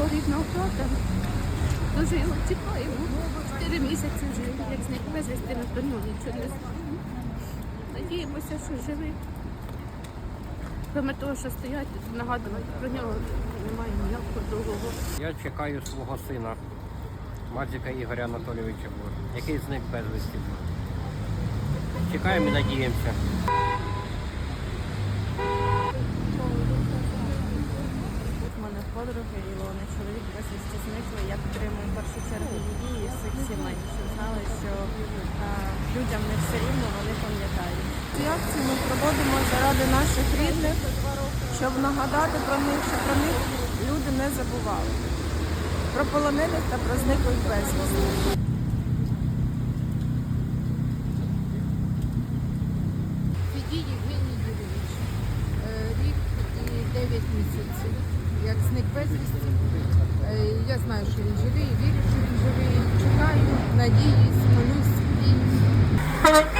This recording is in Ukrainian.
свого рідного брата. Дуже його чекаємо. Чотири місяці вже, як зник безвісти, нього нічого не знаємо. Надіємося, що живий. Крім того, що стоять, нагадувати про нього немає ніякого другого. Я чекаю свого сина, Мазіка Ігоря Анатолійовича, який зник безвісті. Чекаємо і надіємося. Подруги вони чоловік безвісті зникли. Я підтримую в першу чергу її і всіх сімей, щоб знали, що а, людям не все рівно, вони пам'ятають. Ці акції ми проводимо заради наших рідних, щоб нагадати про них, що про них люди не забували. Про полонених та про зниклих безвісти. Федій Євгеній Юрійович. Е, Рік і 9 місяців як зник безвісті. Е, я знаю, що він живий, вірю, що він живий. Чекаю, надіюсь, молюсь і.